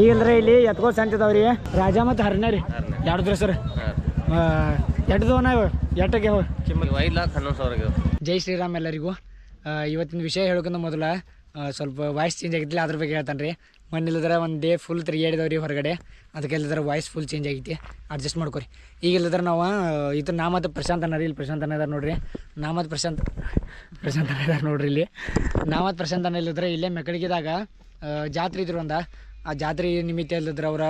ಈಗಲ್ರಿ ಇಲ್ಲಿ ಎತ್ಕೋ ಸಂತಿದಾವ್ರಿ ರಾಜ ಮತ್ತು ಹರ್ನ ರೀ. ಎರಡು ಸರ್ ಎಟ್ಟು ಎಟ್ಟಗೆ ಐದು ಲಾಕ್ ಹನ್ನೊಂದು ಸಾವಿರ ಜೈ ಶ್ರೀರಾಮ್ ಎಲ್ಲರಿಗೂ. ಇವತ್ತಿನ ವಿಷಯ ಹೇಳ್ಕೊಂಡ ಮೊದಲ ಸ್ವಲ್ಪ ವಾಯ್ಸ್ ಚೇಂಜ್ ಆಗಿದ್ದಿಲ್ಲ ಅದ್ರ ಬಗ್ಗೆ ಹೇಳ್ತಾನೆ ರೀ. ಮಣ್ಣಿಲ್ಲದ್ರೆ ಒಂದು ಡೇ ಫುಲ್ ತಿರುಗಾಡಿದವ್ರಿ ಹೊರಗಡೆ. ಅದಕ್ಕೆ ಇಲ್ಲದ್ರೆ ವಾಯ್ಸ್ ಫುಲ್ ಚೇಂಜ್ ಆಗೈತಿ. ಅಡ್ಜಸ್ಟ್ ಮಾಡ್ಕೊರಿ. ಈಗ ಇಲ್ಲದ್ರೆ ನಾವು ಇದು ನಾ ಮತ್ತು ಪ್ರಶಾಂತ್ ಅನ್ನ ರೀ ಇಲ್ಲಿ ಪ್ರಶಾಂತ್ ಅನ್ನ ಇದಾರೆ ನೋಡ್ರಿ. ನಾ ಮತ್ತು ಪ್ರಶಾಂತ್ ಪ್ರಶಾಂತ್ ಅನ್ನ ಇದಾರೆ ನೋಡ್ರಿ ಇಲ್ಲಿ. ನಾ ಮತ್ತು ಪ್ರಶಾಂತ್ ಅನ್ನ ಇಲ್ಲದ್ರೆ ಇಲ್ಲೇ ಮೆಕ್ಕಳಿಗಿದಾಗ ಜಾತ್ರೆ ಇದ್ರು ಒಂದ. ಆ ಜಾತ್ರೆ ನಿಮಿತ್ತ ಇಲ್ಲದ್ರೆ ಅವ್ರ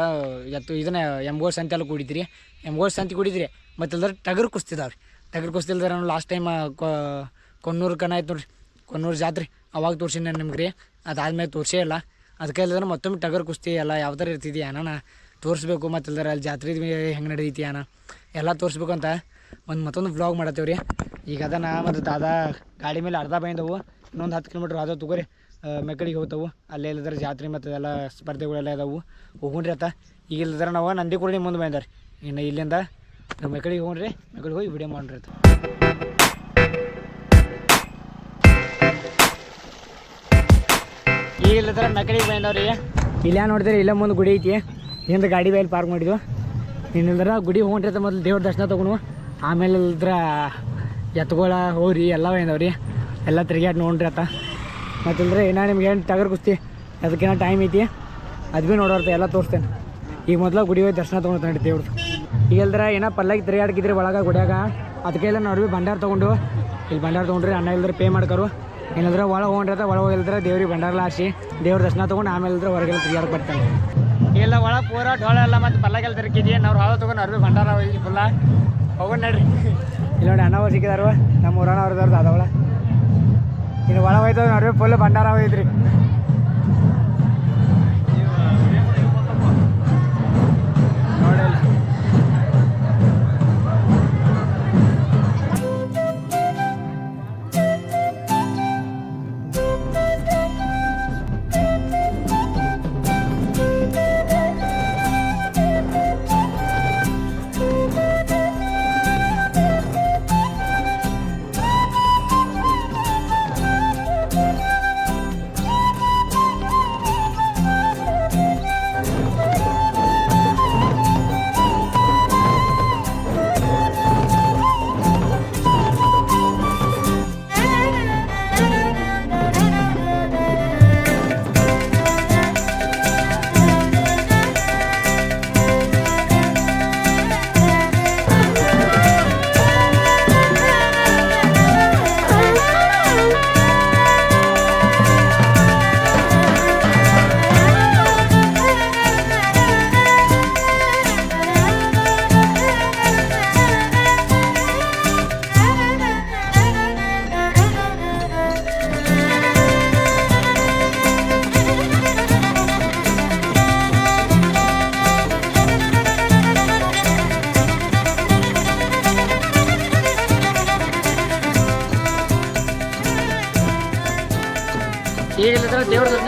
ಎತ್ತು ಇದನ್ನ ಎಮ್ಗೋಳ್ ಸಂತೆ ಎಲ್ಲ ಕೂಡಿದ್ರಿ. ಎಮ್ಗೋಳ್ ಸಂತೆ ಕೂಡಿದ್ರಿ. ಮತ್ತು ಇಲ್ಲದ್ರೆ ಟಗರು ಕುಸ್ತಿದಾವ್ರಿ. ಟಗರು ಕುಸ್ತಿಲ್ದ್ರೆ ನಾವು ಲಾಸ್ಟ್ ಟೈಮ್ ಕೊನ್ನೂರು ಕನ ಆಯ್ತು ನೋಡ್ರಿ. ಕೊನ್ನೂರು ಜಾತ್ರೆ ಅವಾಗ ತೋರಿಸಿ ನಾನು ನಿಮ್ಗೆ ರೀ ಅದಾದ್ಮೇಲೆ ತೋರಿಸೇ ಇಲ್ಲ. ಅದಕ್ಕೆ ಇಲ್ಲದ್ರೆ ಮತ್ತೊಮ್ಮೆ ಟಗರು ಕುಸ್ತಿ ಎಲ್ಲ ಯಾವ ಥರ ಏನಾನ ತೋರಿಸ್ಬೇಕು ಮತ್ತು ಇಲ್ದಾರ ಅಲ್ಲಿ ಜಾತ್ರೆ ಹೆಂಗೆ ನಡೀತಿ ಏನ ಎಲ್ಲ ತೋರಿಸ್ಬೇಕು ಅಂತ ಒಂದು ಮತ್ತೊಂದು ವ್ಲಾಗ್ ಮಾಡತ್ತೇವ್ರಿ. ಈಗ ಅದನ್ನ ಮತ್ತು ದಾದಾ ಗಾಡಿ ಮೇಲೆ ಅರ್ಧ ಬೈಂದವು ಇನ್ನೊಂದು ಹತ್ತು ಕಿಲೋಮೀಟ್ರ್ ಅದ ತಗೋರಿ. ಮೆಕ್ಕಳಿಗೆ ಹೋಗ್ತಾವೆ. ಅಲ್ಲೇ ಇಲ್ಲದ್ರೆ ಜಾತ್ರೆ ಮತ್ತು ಎಲ್ಲ ಸ್ಪರ್ಧೆಗಳೆಲ್ಲ ಇದಾವೆ. ಹೋಗುಣ್ರಿ ಅತ್ತ. ಈಗ ಇಲ್ಲದ್ರೆ ನಾವು ನಂದಿ ಕೂಡ ಮುಂದೆ ಬಂದಾರೆ. ಇನ್ನು ಇಲ್ಲಿಂದ ನಾವು ಮೆಕ್ಕಳಿಗೆ ಹೋಗ್ರಿ. ಮೆಕ್ಕಳಿಗೆ ಹೋಗಿ ವಿಡಿಯೋ ಮಾಡ್ರಿ ಅತ್ತ. ಈಗ ಇಲ್ಲದ್ರ ಮೆಕ್ಕಳಿಗೆ ಬಂದವ್ರಿ. ಇಲ್ಲ ನೋಡಿದ್ರೆ, ಇಲ್ಲೇ ಮುಂದೆ ಗುಡಿ ಐತಿ. ಹಿಂದೆ ಗಾಡಿ ಬೈಲಿ ಪಾರ್ಕ್ ಮಾಡಿದ್ವು. ಇನ್ನಿಲ್ದ್ರೆ ಗುಡಿ ಹೋಗ್ರಿ ಮೊದಲು ದೇವ್ರ ದರ್ಶನ ತಗೊಂಡು. ಆಮೇಲೆ ಇಲ್ದ್ರ ಎತ್ಕೊಳ ಹೋರಿ ಎಲ್ಲ ಬಂದವ್ರಿ. ಎಲ್ಲ ತಿರ್ಗ್ಯಾಡ್ ನೋಡ್ರಿ ಅತ್ತ. ಮತ್ತಿಲ್ದ್ರೆ ಏನೋ ನಿಮ್ಗೆ ಏನು ಟಗರ್ ಕುಸ್ತಿ ಅದಕ್ಕೇನೋ ಟೈಮ್ ಐತಿ. ಅದು ಭೀ ನೋಡೋರ್ತ ಎಲ್ಲ ತೋರಿಸ್ತೇನೆ. ಈಗ ಮೊದಲು ಗುಡಿ ಹೋಗಿ ದರ್ಶನ ತೊಗೊಂಡು ದೇವ್ರದ್ದು ಈಗ ಇಲ್ದ್ರೆ ಏನೋ ಪಲ್ಲಾಗಿ ತಿರುಗಾಡ್ಕಿದ್ರಿ ಒಳಗೆ ಗುಡಿಯಾಗ ಅದಕ್ಕೆ ಎಲ್ಲ ನೋಡ್ರಿ ಭಂಡಾರ ತೊಗೊಂಡು ಇಲ್ಲಿ ಭಂಡಾರ ತೊಗೊಂಡ್ರಿ ಅಣ್ಣ ಇಲ್ದ್ರೆ ಪೇ ಮಾಡ್ಕರು. ಏನಾದ್ರೆ ಒಳಗೆ ಹೋಗ್ರಿ ಒಳಗೆ ಇಲ್ದ್ರೆ ದೇವ್ರಿಗೆ ಭಂಡಾರ ಲಾಸಿ ದೇವ್ರ ದರ್ಶನ ತೊಗೊಂಡು ಆಮೇಲೆ ಇಲ್ದ್ರೆ ಹೊರಗೆಲ್ಲ ತಿರುಗಾಡಕ್ಕೆ ಬರ್ತಾನೆ ಇಲ್ಲ ಒಳಗೆ ಪೂರ ಡೋಳ ಎಲ್ಲ ಮತ್ತು ಪಲ್ಲಾಗೆಲ್ಲ ತಿರುಗಿದ್ವಿ ನಾವು ಹಾಳು ತೊಗೊಂಡು ಅರ್ವಿ ಭಂಡಾರ ಹೋಗಿ ಫುಲ್ಲ ಹೋಗೋಣ ನಡ್ರಿ. ಇಲ್ಲ ನೋಡಿ ಅಣ್ಣ ಸಿಕ್ಕಿದಾರ ನಮ್ಮ ಊರಣ್ಣ ಅವ್ರದ್ದು ಅದವಳ ಇನ್ನು ಒಳ ಹೋಯ್ತು ನೋಡ್ರಿ ಫುಲ್ ಭಂಡಾರ ಹೋಯ್ತ್ರಿ ನೋಡಿಲ್ಲ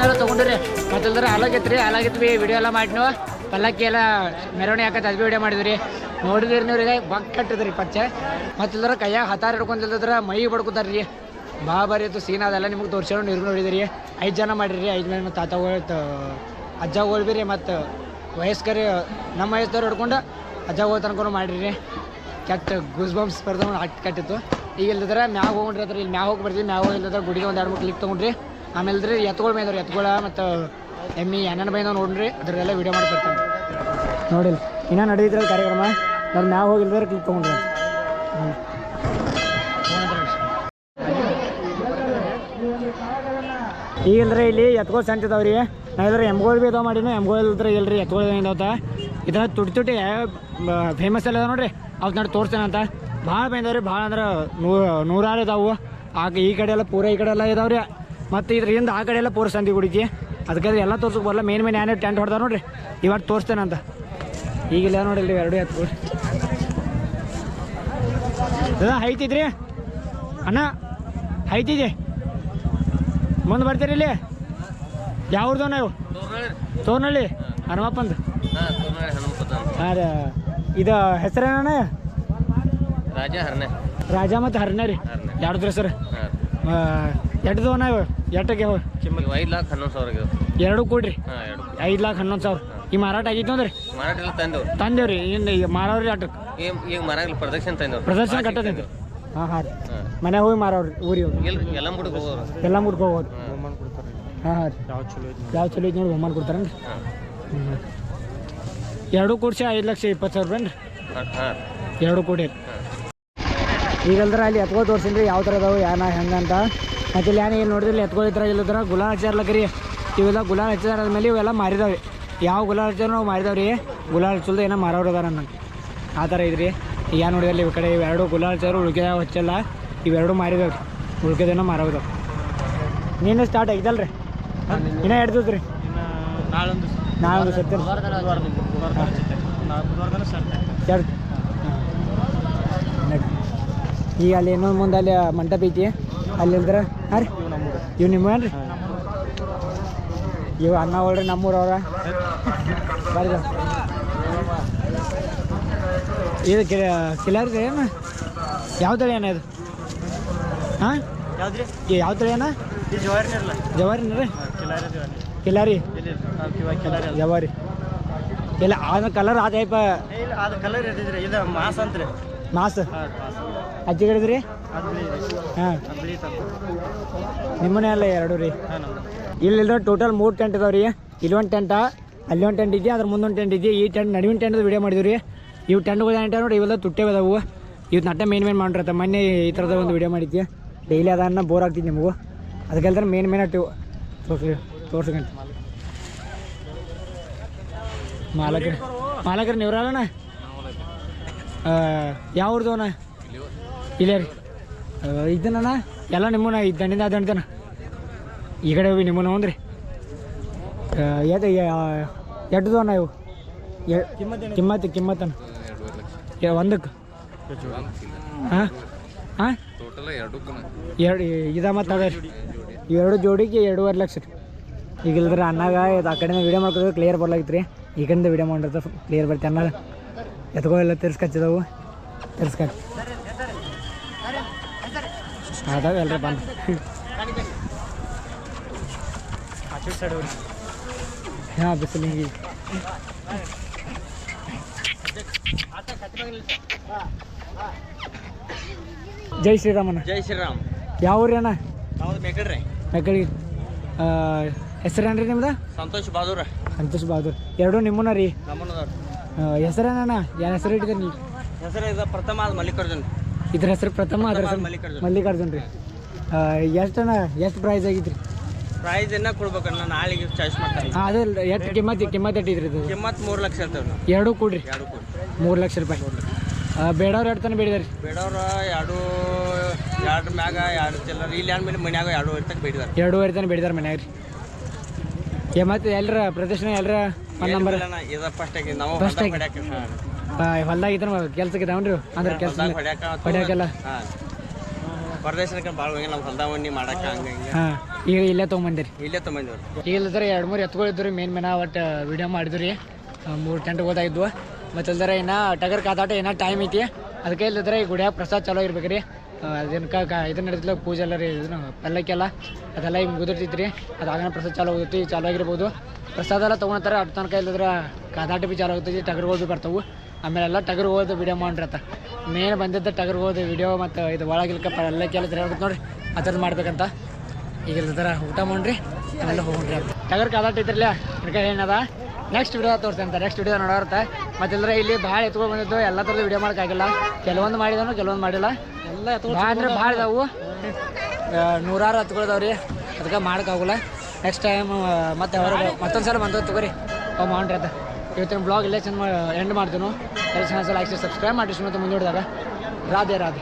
ಇಲ್ಲದ್ರ ದರ್ಶನ ತೊಗೊಂಡ್ರಿ? ಮತ್ತಲ್ದ್ರೆ ಹಾಲಾಗೈತ್ರಿ ಹಾಲಾಗಿತ್ವಿ ವಿಡಿಯೋ ಎಲ್ಲ ಮಾಡಿದ್ನು ಪಲ್ಲಕ್ಕಿ ಎಲ್ಲ ಮೆರವಣಿಗೆ ಹಾಕತ್ತೆ ಅದು ವಿಡಿಯೋ ಮಾಡಿದ್ರಿ. ನೋಡಿದ್ರಿ ನೀವ್ರಿಗೆ ಬಕ್ ಕಟ್ಟಿದ್ರಿ ಪಚ್ಚೆ. ಮತ್ತಲ್ದ್ರೆ ಕೈಯ ಹತಾರ ಹಿಡ್ಕೊಂತಿಲ್ದ್ರ ಮೈ ಬಡ್ಕೊತಾರ್ರಿ. ಬಾ ಬಾರಿ ಇತ್ತು ಸೀನ್ ಅದೆಲ್ಲ ನಿಮ್ಗೆ ತೋರಿಸೋಣ ನೀರು ನೋಡಿದಿರಿ ಐದು ಜನ ಮಾಡಿರಿ, ಐದು ಜನ ತಾತಗಳು ತಾತ ಅಜ್ಜಗಳು ಬಿ ರೀ ಮತ್ತು ವಯಸ್ಕರಿ, ನಮ್ಮ ವಯಸ್ಸದವ್ರು ಹಿಡ್ಕೊಂಡು ಅಜ್ಜಗಳು ತನಕ ಮಾಡಿರಿ. ಕೆಟ್ಟ ಗೂಸ್ ಬರ್ದವ್ ಹಾಕಿ ಕಟ್ಟಿತ್ತು. ಈಗ ಇಲ್ಲದ್ರೆ ಮ್ಯಾಗ ಹೋಗ್ರಿ ಅದ್ರ ಇಲ್ಲಿ ಮ್ಯಾಗ ಹೋಗಿ ಬರ್ತೀವಿ, ಮ್ಯಾಗ ಹೋಗಿಲ್ಲದ್ರೆ ಗುಡಿಗೆ ಒಂದು ಎರಡು ಮೂರು ಕ್ಲಿಕ್ ತೊಗೊಂಡ್ರಿ. ಆಮೇಲೆ ರೀ ಎತ್ಗಳು ಬೈದವ್ರಿ ಎತ್ಗಳ ಮತ್ತು ಎಮ್ಮಿ ಏನೇನು ಬೈದವ್ ನೋಡ್ರಿ ಅದ್ರೆಲ್ಲ ವಿಡಿಯೋ ಮಾಡಿ ಬರ್ತಾನೆ. ನೋಡಿಲ್ಲ ಇನ್ನೂ ನಡೆದಿದ್ರಲ್ಲ ಕಾರ್ಯಕ್ರಮ ನಾನು ಮ್ಯಾಗ ಹೋಗಿಲ್ದ್ರೆ ಕ್ಲಿಕ್ ತೊಗೊಂಡ್ರಿ? ಹ್ಞೂ ಈಗ ಇಲ್ರಿ ಇಲ್ಲಿ ಎತ್ಗಳು ಸಂತಿದಾವ್ರಿ ನಾ ಇಲ್ರಿ ಎಮ್ಗೋಳ್ ಬಿ ಅದಾವ ಮಾಡಿನ, ಎಮ್ಗೋಳ್ ಇಲ್ರಿ ಇಲ್ರಿ ಎತ್ಗಳು ಏನಾವತ್ತ ಇದನ್ನ ತುಟಿ ತುಟಿ ಫೇಮಸ್ ಎಲ್ಲ ನೋಡ್ರಿ ಅವ್ರು ನೋಡಿ ತೋರ್ಸ್ತೇನೆ ಅಂತ. ಭಾಳ ಬೈದವ್ರಿ ಭಾಳ ಅಂದ್ರೆ ನೂರಾರು ಇದಾವು. ಆಗ ಈ ಕಡೆ ಎಲ್ಲ ಪೂರ ಈ ಕಡೆ ಎಲ್ಲ ಇದಾವ್ರಿ ಮತ್ತು ಹಿಂದೆ ಆ ಕಡೆ ಎಲ್ಲ ಪೂರ ಸಂದಿ ಗುಡಿತಿ ಅದಕ್ಕೆ ಎಲ್ಲ ತೋರ್ಸಕ್ಕೆ ಬರಲ್ಲ ಮೇನ್ ಮೇನ್ ಏನೇ ಟೆಂಟ್ ಹೊಡ್ದಾರ ನೋಡ್ರಿ. ಇವತ್ತು ತೋರಿಸ್ತೇನೆ ಅಂತ. ಈಗಿಲ್ಲ ನೋಡಿಲ್ರಿ ಎರಡು ಹತ್ತು ಅದ ಹೈತಿದ್ರಿ ಅಣ್ಣ ಹೈತಿದೆ ಮುಂದೆ ಬರ್ತೀರಿ ಇಲ್ಲಿ? ಯಾವ್ದು ನಾವು ತೋರ್ನಳ್ಳಿ. ಹನುಮಪ್ಪಂದು? ಅದ. ಇದು ಹೆಸರೇನ ರಾಜ ಹರ್ನೆ ರಾಜ ಮತ್ತು ಹರ್ನ ರೀ. ಎರಡು ಸರ್ ಎಡ್ದು ನಾವು ಎಷ್ಟಕ್ಕೆ? ಇವು? ಐದು ಲಾಕ್ ಹನ್ನೊಂದು ಸಾವಿರ ಆಗ್ಯಾವ ಎರಡು ಕೊಡ್ರಿ. ಹಾಂ ಎರಡು ಐದು ಲಾಖ ಹನ್ನೊಂದು ಸಾವಿರ. ಈ ಮಾರಾಟ ಆಗಿತ್ತು ಅಂದ್ರೆ ಮಾರಾಟ ಎಲ್ಲ ತಂದೆವ್ರು. ತಂದೇವ್ರಿ. ಇನ್ನು ಈಗ ಮಾರವ್ರಿ ಆಟಕ್ಕೆ. ಈಗ ಈಗ ಪ್ರದರ್ಶನ ಪ್ರದಕ್ಷಿಣೆ ತಂದೆವ್ರು. ಪ್ರದರ್ಶನ ಕಟ್ಟದೈತಿ ಹಾಂ ಹಾಂ ರೀ. ಹಾಂ. ಮನೆ ಹೋಗಿ ಮಾರವ್ರಿ ಊರಿಗೆ ಹೋಗಿ. ಇಲ್ಲ ಎಲ್ಲ ಮುಡುಗ ಹೋಗೋರು? ಎಲ್ಲ ಮುಡ್ಕೊ ಹೋಗೋದು ಹಾಂ. ಹಾಂ ರೀ. ಯಾವ ಚಲೋ ಐತಿ ನೋಡಿ ಬಹುಮಾನ ಕೊಡ್ತಾರೇನ್ರಿ? ಹಾಂ. ಹ್ಞೂ ಎರಡು ಕೊಡ್ಸಿ ಐದು ಲಕ್ಷ ಇಪ್ಪತ್ತು ಸಾವಿರ ರೂಪಾಯಿ ಹಾಂ ಹಾಂ. ಎರಡು ಕೋಟಿ ಈಗಲ್ದ್ರೆ ಅಲ್ಲಿ ಎತ್ಕೋ ತೋರ್ಸಿನ್ರಿ ಯಾವ ಥರ ಅದಾವು ಯಾನ ಹೆಂಗಂತ ಇಲ್ಲಿ ಏನು ಇಲ್ಲಿ ನೋಡಿದ್ರೆ ಎತ್ಕೊಳಿದ್ರೆ ಇಲ್ಲದ್ರ ಗುಲಾಲ್ ಹಚ್ಚಾರ್ಲಕರಿ ಇವೆಲ್ಲ ಗುಲಾಲ್ ಹಚ್ಚಾರ ಆದ್ಮೇಲೆ ಇವೆಲ್ಲ ಮಾರಿದಾವೆ. ಯಾವ ಗುಲಾಲ್ ಹಚ್ಚಾರ ನಾವು ಮಾರಿದಾವ್ರಿ. ಗುಲಾಲ್ ಹಚ್ಚಲ್ದು ಏನೋ ಮಾರೋರು ಅದಾರ ನಂಗೆ ಆ ಥರ ಇದ್ರಿ. ಏನು ನೋಡಿದಲ್ಲಿ ಈ ಕಡೆ ಇವೆರಡು ಗುಲಾಲ್ ಹಚ್ಚಾರು ಉಳ್ಕೆದ ಹಚ್ಚಲ್ಲ. ಇವೆರಡು ಮಾರಿದಾವೆ. ಉಳ್ಕೆದೇನೋ ಮಾರೋದಾವ ನೀನು ಸ್ಟಾರ್ಟ್ ಆಗಿದ್ದಲ್ರಿ? ಇನ್ನೂ ಹಿಡ್ದದ್ರಿ ರೀ ನಾಳೊಂದು ಸತ್ಯ ಈಗ ಅಲ್ಲಿ ಇನ್ನೊಂದು ಮುಂದೆ ಅಲ್ಲಿ ಮಂಟಪ ಐತಿ. ಅಲ್ಲಿ ಇಲ್ದ್ರ ಹಾಂ ರೀ. ಇವು ನಿಮ್ಮ ರೀ ಇವು ಅನ್ನ ಹೊಳ್ರಿ ನಮ್ಮೂರವ್ರ? ಬರ್ರಿ. ಇದು ಕಿ ಕಿಲರ್ ಏನು? ಯಾವ ತಳಿ ಏನ ಇದು? ಹಾಂ ಯಾವ ತಳಿ ಏನ ಈ ಜವಾರಿನ ರೀ? ಕಿಲಾರಿ ಜವಾರಿ. ಇಲ್ಲಿ ಜವಾರಿ. ಅದ ಕಲರ್ ಆ ಟೈಪ ಅದು ಇದು ಮಾಸ್ ಅಂತ್ರಿ. ಮಾಸ್? ಅಜ್ಜಿ ಬಿಳಿ ಹಾಂ. ನಿಮ್ಮನೆ ಅಲ್ಲ ಎರಡು ರೀ? ಇಲ್ಲಿ ಟೋಟಲ್ ಮೂರು ಟೆಂಟ್ ಇದಾವೆ ರೀ. ಇಲ್ಲೊಂದು ಟೆಂಟ ಅಲ್ಲಿ ಒಂದು ಟೆಂಟ್ ಇದೆಯಾ ಅದ್ರ ಮುಂದೊಂದು ಟೆಂಟ್ ಇದೆಯಾ? ಈ ಟೆಂಟ್ ನಡುವಿನ ಟೆಂಟ್ ವಿಡಿಯೋ ಮಾಡಿದ್ವಿ ರೀ. ಇವು ಟೆಂಟ್ಗಳು ಟೆಂಟ್ ನೋಡಿ ಇವೆಲ್ಲ ತುಟ್ಟೆ ಅದಾವು. ಇವು ನಟ್ಟ ಮೇನ್ ಮೇನ್ ಮಾಡಿರತ್ತೆ ಮೊನ್ನೆ ಈ ಥರದ ಒಂದು ವಿಡಿಯೋ ಮಾಡಿದ್ದೆ ಡೈಲಿ ಅದನ್ನ ಬೋರ್ ಆಗ್ತಿದ್ದು ನಿಮಗೂ. ಅದಕ್ಕೆಲ್ದ್ರೆ ಮೇನ್ ಮೇನ್ ಅಟ್ಟಿವು. ತೋರ್ಸಿ ತೋರ್ಸಕಂತ ಮಾಲಕರು ಮಾಲಕರು ನೀವ್ರಲ್ಲಣ್ಣ ಅಣ್ಣ ಇಲ್ಲೇ ರೀ. ಇದನ್ನ ಎಲ್ಲ ನಿಮ್ಮನ್ನ, ಈ ದಂಡಿಂದ ಆ ಈ ಕಡೆ ಹೋಗಿ ನಿಮ್ಮನ್ನ ಒಂದ್ರಿ ಎದ ಎಡ್ದು ಅಣ್ಣ ಇವು. ಕಿಮ್ಮತ್ತು ಕಿಮ್ಮತ್ತನ ಎ- ಒಂದಕ್ಕೆ. ಹಾಂ ಹಾಂ ಎರಡು, ಇದ ಮತ್ತು ಅದ ಎರಡು ಜೋಡಿಗೆ ಎರಡೂವರೆ ಲಕ್ಷ ರೀ. ಈಗ ಇಲ್ದ್ರೆ ಅನ್ನಾಗ ಆ ಕಡೆ ವಿಡಿಯೋ ಮಾಡ್ಕೋದ್ರೆ ಕ್ಲಿಯರ್ ಬರ್ಲಾಗಿತ್ತು ರೀ. ಈ ಕಡೆಯಿಂದ ವಿಡಿಯೋ ಮಾಡಿರ್ತ ಕ್ಲಿಯರ್ ಬರ್ತೀವಿ ಅನ್ನಾಗ ಎತ್ಕೋ ಎಲ್ಲ ತಿರ್ಸ್ಕಚ್ಚಿದವು. ತಿರ್ಸ್ಕಚ್ ಅದಾವ ಅಲ್ರಿ ಬಂದು ಹಾಂ ಬಿಸಿಲು ಹಿಂಗೆ ಜೈ ಶ್ರೀರಾಮಣ್ಣ. ಜೈ ಶ್ರೀರಾಮ್. ಯಾವ ಊರಿ ಅಣ್ಣ ಹೌದು ಮೇಕಡ್ರಿ ಮಕ್ಕಳಿಗೆ ಹೆಸರೇನ್ರಿ ನಿಮ್ದು? ಸಂತೋಷ್ ಬಹದ್ದೂರ್. ಸಂತೋಷ್ ಬಹದ್ದೂರ್. ಎರಡು ನಿಮ್ಮನ್ನ ರೀ ಹೆಸರೇನಣ್ಣ? ಏನ್ ಹೆಸರು ಇಟ್ಟಿದ್ದೀನಿ ಹೆಸರು ಇದು ಪ್ರಥಮ ಆದ ಮಲ್ಲಿಕಾರ್ಜುನ್. ಇದ್ರ ಹೆಸರು ಪ್ರಥಮ ಅದ್ರ ಹೆಸರು ಮಲ್ಲಿಕಾರ್ಜುನ್ ರೀ. ಎಷ್ಟಣ್ಣ ಎಷ್ಟು ಪ್ರೈಸ್ ಆಗಿದ್ರಿ ಪ್ರೈಸ್ ಇನ್ನ ಕೊಡ್ಬೇಕನ್ನ ನಾಳೆಗೆ ಚಾಯ್ಸ್ ಮಾಡ್ತಾರೆ ಹಾಂ ಅದೇ ಎಷ್ಟು ಕಿಮ್ಮತ್ತು ಕಿಮ್ಮತ್ತು ಎಟ್ಟಿದ್ರಿ ಇದು? ಕಿಮ್ಮತ್ ಮೂರು ಲಕ್ಷ ಇರ್ತಾವೆ ಎರಡೂ ಎರಡು ಕೊಡ್ರಿ? ಎರಡು ಕೊಡ್ರಿ. ಮೂರು ಲಕ್ಷ ರೂಪಾಯಿ. ಬೇಡವ್ರು ಎರಡು ತನಕ ಬೇಡಿದಾರೆ? ಬೇಡವ್ರ ಎರಡು ಎರಡು ಮ್ಯಾಗ ಎರಡು ಚಿಲ್ಲರ್ ಇಲ್ಲಿ ಅಂದ್ಮೇಲೆ ಮನ್ಯಾಗ ಎರಡು ತನಕ ಬೇಡಿದಾರೆ. ಎರಡೂವರೆ ತನಕ ಬೇಡಿದಾರೆ ಮನ್ಯಾಗ ರೀ ಏ ಮತ್ತೆ ಎಲ್ಲರ ಪ್ರದರ್ಶನ ಎಲ್ಲರ ನಂಬರ್? ಇದ ಫಸ್ಟ್ ಆಗಿ ನಾವು ಫಸ್ಟ್ ಆಗಿ. ಹೊಲ್ದಾಗ ಇದ್ರ ಕೆಲ್ಸಕ್ಕೆ ಇದಾವನ್ರಿ ಅಂದ್ರೆ ಕೆಲಸ ಹೊಡ್ಯಾಕ ಹೊಡ್ಯಾಕೆಲ್ಲ. ಹಾಂ. ಪರದೇಶಕ್ಕೆ ಭಾಳ ಹೋಗಿ ನಾವು ಹೊಲ್ದಾಗ ಮಣ್ಣಿ ಮಾಡಕ್ಕೆ ಹಂಗೆ ಹಿಂಗೆ. ಹಾಂ ಈಗ ಇಲ್ಲೇ ತೊಗೊಂಬಂದಿರಿ. ಇಲ್ಲೇ ತೊಗೊಂಬಂದಿವ್ರಿ. ಈಗ ಇಲ್ಲದ್ರೆ ಎರಡು ಮೂರು ಎತ್ಗಳಿದ್ರು ಮೇನ್ ಮೇನ ಒಟ್ಟು ವಿಡಿಯೋ ಮಾಡಿದ್ರಿ ಮೂರು ಟೆಂಟ್ ಓದಾಗಿದ್ವು ಮತ್ತು ಇಲ್ದರೆ ಇನ್ನು ಟಗರ್ ಕಾದಾಟ ಏನ ಟೈಮ್ ಐತಿ. ಅದಕ್ಕೆ ಇಲ್ಲದ್ರೆ ಈ ಗುಡಿಯಾಗ ಪ್ರಸಾದ ಚಲೋ ಇರ್ಬೇಕ್ರಿ ರೀ. ಅದನ್ನ ಕ ಇದನ್ನ ನಡೀತಿಲ್ಲ ಪೂಜೆ ಎಲ್ಲ ರೀ ಇದನ್ನ ಪಲ್ಲಕ್ಕೆಲ್ಲ ಅದೆಲ್ಲ ಈಗ ಮುಗಿದಿರ್ತೈತಿ ರೀ. ಅದಾಗನ ಪ್ರಸಾದ ಚಾಲೂ ಹೋಗುತ್ತೆ ಚಾಲು ಚಾಲೂ ಆಗಿರ್ಬೋದು. ಪ್ರಸಾದ ಎಲ್ಲ ತೊಗೊಳ್ತಾರೆ ಅಟ್ ತನಕ ಇಲ್ಲದ್ರೆ ಕಾದಾಟ ಬಿ ಚಾಲು ಆಗುತ್ತೈತಿ ಟಗರ್ಗಳು ಭೀ ಬರ್ತಾವೆ. ಆಮೇಲೆ ಎಲ್ಲ ಟಗರ್ ಹೋದ ವಿಡಿಯೋ ಮಾಡಿರತ್ತ ಮೇನ್ ಬಂದಿದ್ದ ಟಗರ್ ಹೋದ ವಿಡಿಯೋ ಮತ್ತು ಇದು ಒಳಗಿಲ್ಕ ಕೇಳಿದ್ರೆ ಹೇಳ್ಬೇಕು ನೋಡ್ರಿ ಆ ಥರದ್ದು ಮಾಡ್ಬೇಕಂತ. ಈಗ ಥರ ಊಟ ಮಾಡ್ರಿ ಆಮೇಲೆ ಹೋಗ್ರಿ ಅಂತ. ಟಗರ್ ಕಾದಾಟ ಇದ್ರಲ್ಲ ಅದಕ್ಕೆ ಏನದ? ನೆಕ್ಸ್ಟ್ ವಿಡಿಯೋ ತೋರಿಸ್ತಂತ ನೆಕ್ಸ್ಟ್ ವಿಡಿಯೋ ನೋಡೋರ್ತ ಮತ್ತಿಲ್ಲದ್ರೆ ಇಲ್ಲಿ ಭಾಳ ಎತ್ಕೊಂಡು ಬಂದಿದ್ದು ಎಲ್ಲ ಥರದ ವಿಡಿಯೋ ಮಾಡೋಕ್ಕಾಗಿಲ್ಲ. ಕೆಲವೊಂದು ಮಾಡಿದನು ಕೆಲವೊಂದು ಮಾಡಿಲ್ಲ. ಎಲ್ಲ ಭಾಳ ಅಂದ್ರೆ ಭಾಳ ಇದಾವು. ನೂರಾರು ಹತ್ಕೊಳ್ದವ್ರಿ ಅದಕ್ಕೆ ಮಾಡೋಕ್ಕಾಗಲ್ಲ ನೆಕ್ಸ್ಟ್ ಟೈಮ್ ಮತ್ತೆ ಅವ್ರಿಗೆ ಮತ್ತೊಂದು ಸಲ ಬಂದು ತಗೋರಿ. ಅವು ಮಾಡ್ರಿ ಅಂತ. ಇವತ್ತಿನ ಬ್ಲಾಗ್ ಇಲ್ಲೇ ಚಂದ ಎಂಡ್ ಮಾಡ್ತೀನೋ. ಎಲ್ಲ ಚಾನಲ್ ಲೈಕ್ ಸಬ್ಸ್ಕ್ರೈಬ್ ಮಾಡಿ ಸುಮ್ಮನೆ ಮುಂದೂಡಿದಾಗ ರಾಧೆ ರಾಧೆ.